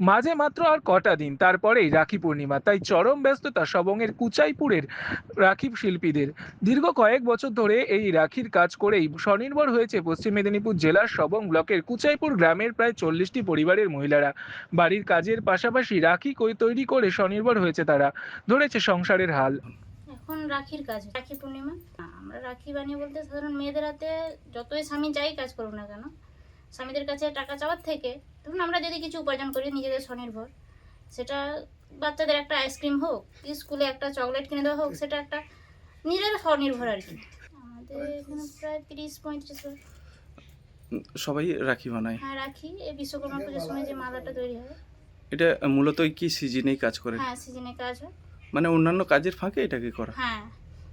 মাঝে মাত্র আর কটা দিন, তারপরেই রাখি পূর্ণিমা। তাই চরম ব্যস্ততা সবংয়ের কুচাইপুরের রাখি শিল্পীদের। দীর্ঘ কয়েক বছর ধরে এই রাখির কাজ করেই স্বনির্ভর হয়েছে পশ্চিম মেদিনীপুর জেলার সবং ব্লকের কুচাইপুর গ্রামের প্রায় চল্লিশটি পরিবারের মহিলারা। বাড়ির কাজের পাশাপাশি রাখি কই- তৈরি করে স্বনির্ভর হয়েছে তারা। ধরেছে সংসারের হাল। এখন রাখির কাজ রাখি পূর্ণিমা। আমরা রাখি বানিয়ে বলতে সাধারণ মেয়েদের হাতে যতই স্বামী যাই কাজ করুক না কেন স্বামীদের কাছে টাকা চাওয়ার থেকে ধরুন আমরা যদি কিছু উপার্জন করি নিজেদের স্বনির্ভর সেটা বাচ্চাদের একটা আইসক্রিম হোক কি স্কুলে একটা চকলেট কিনে দেওয়া হোক সেটা একটা নিজের স্বনির্ভর আর কি। আমাদের এখানে প্রায় তিরিশ পঁয়ত্রিশ সবাই রাখি বানায়? হ্যাঁ রাখি। এই বিশ্বকর্মা পুজোর সময় যে মালাটা তৈরি হয়। এটা মূলত কি সিজনেই কাজ করে? হ্যাঁ সিজনে কাজ হয়। মানে অন্যান্য কাজের ফাঁকে এটাকে করা? হ্যাঁ।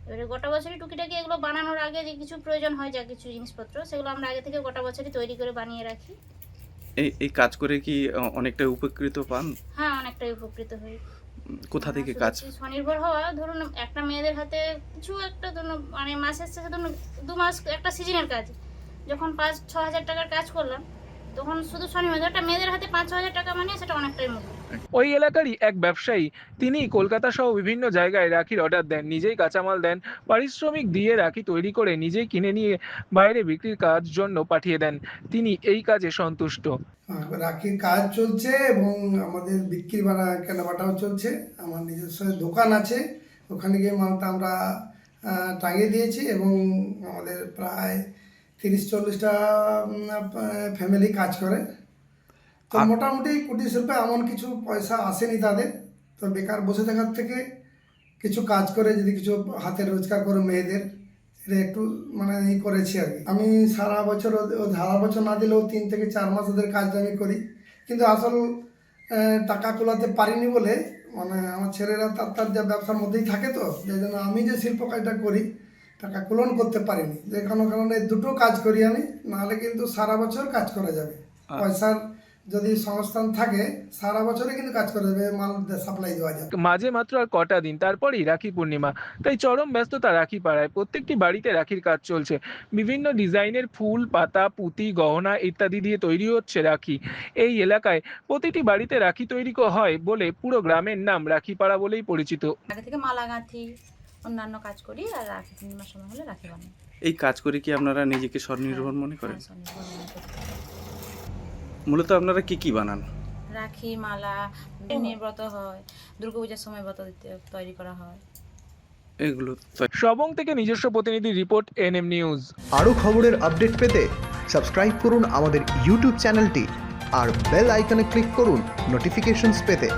এবারে গোটা বছরই টুকিটাকি এগুলো বানানোর আগে যে কিছু প্রয়োজন হয় যা কিছু জিনিসপত্র সেগুলো আমরা আগে থেকে গোটা বছরই তৈরি করে বানিয়ে রাখি। এই এই কাজ করে কি অনেকটা উপকৃত পান? হ্যাঁ অনেকটাই উপকৃত হই। কোথা থেকে কাজ? স্বনির্ভর হওয়া ধরুন একটা মেয়েদের হাতে কিছু একটা ধরুন মানে মাসের শেষে ধরুন দু মাস একটা সিজনের কাজ। যখন পাঁচ ছ হাজার টাকার কাজ করলাম তখন শুধু স্বনির্ভর একটা মেয়েদের হাতে পাঁচ হাজার টাকা মানে সেটা অনেকটাই মূল্য ওই এলাকারই এক ব্যবসায়ী তিনি কলকাতা সহ বিভিন্ন জায়গায় রাখির অর্ডার দেন নিজেই কাঁচামাল দেন পারিশ্রমিক দিয়ে রাখি তৈরি করে নিজেই কিনে নিয়ে বাইরে বিক্রির কাজ জন্য পাঠিয়ে দেন। তিনি এই কাজে সন্তুষ্ট। রাখির কাজ চলছে এবং আমাদের বিক্রি বাড়া কেনাবাটাও চলছে। আমার নিজস্ব দোকান আছে ওখানে গিয়ে মালটা আমরা টাঙিয়ে দিয়েছি এবং আমাদের প্রায় তিরিশ চল্লিশটা ফ্যামিলি কাজ করে। তো মোটামুটি কুটির শিল্পে এমন কিছু পয়সা আসেনি তাদের। তো বেকার বসে থাকার থেকে কিছু কাজ করে যদি কিছু হাতে রোজগার করে মেয়েদের এটা একটু মানে ই করেছি আর কি। আমি সারা বছর সারা বছর না দিলেও তিন থেকে চার মাস ওদের কাজটা আমি করি। কিন্তু আসল টাকা তোলাতে পারিনি বলে মানে আমার ছেলেরা তার তার যা ব্যবসার মধ্যেই থাকে তো যাই জন্য আমি যে শিল্প কাজটা করি টাকা কুলন করতে পারিনি। যে কোনো কারণে দুটো কাজ করি আমি নাহলে কিন্তু সারা বছর কাজ করা যাবে। পয়সার যদি সংস্থান থাকে সারা বছরে কিন্তু কাজ করা যাবে মাল সাপ্লাই দেওয়া যাবে। মাঝে মাত্র আর কটা দিন তারপরেই রাখি পূর্ণিমা। তাই চরম ব্যস্ততা রাখি পাড়ায় প্রত্যেকটি বাড়িতে রাখির কাজ চলছে। বিভিন্ন ডিজাইনের ফুল পাতা পুঁতি গহনা ইত্যাদি দিয়ে তৈরি হচ্ছে রাখি। এই এলাকায় প্রতিটি বাড়িতে রাখি তৈরি হয় বলে পুরো গ্রামের নাম রাখিপাড়া বলেই পরিচিত। আগে থেকে মালা গাঁথি অন্যান্য কাজ করি আর রাখি তিন মাস সময় হলে রাখি বানাই এই কাজ করে কি আপনারা নিজেকে স্বনির্ভর মনে করেন? হ্যাঁ, স্বনির্ভর মনে করি। মূলত আপনারা কি কি বানান? রাখি মালা নিয়ে ব্রত হয় দুর্গাপূজার সময় ব্রত দিতে তৈরি করা হয়। এগুলো সবং থেকে নিজস্ব প্রতিনিধি রিপোর্ট এনএম নিউজ। আরও খবরের আপডেট পেতে সাবস্ক্রাইব করুন আমাদের ইউটিউব চ্যানেলটি আর বেল আইকনে ক্লিক করুন নোটিফিকেশনস পেতে।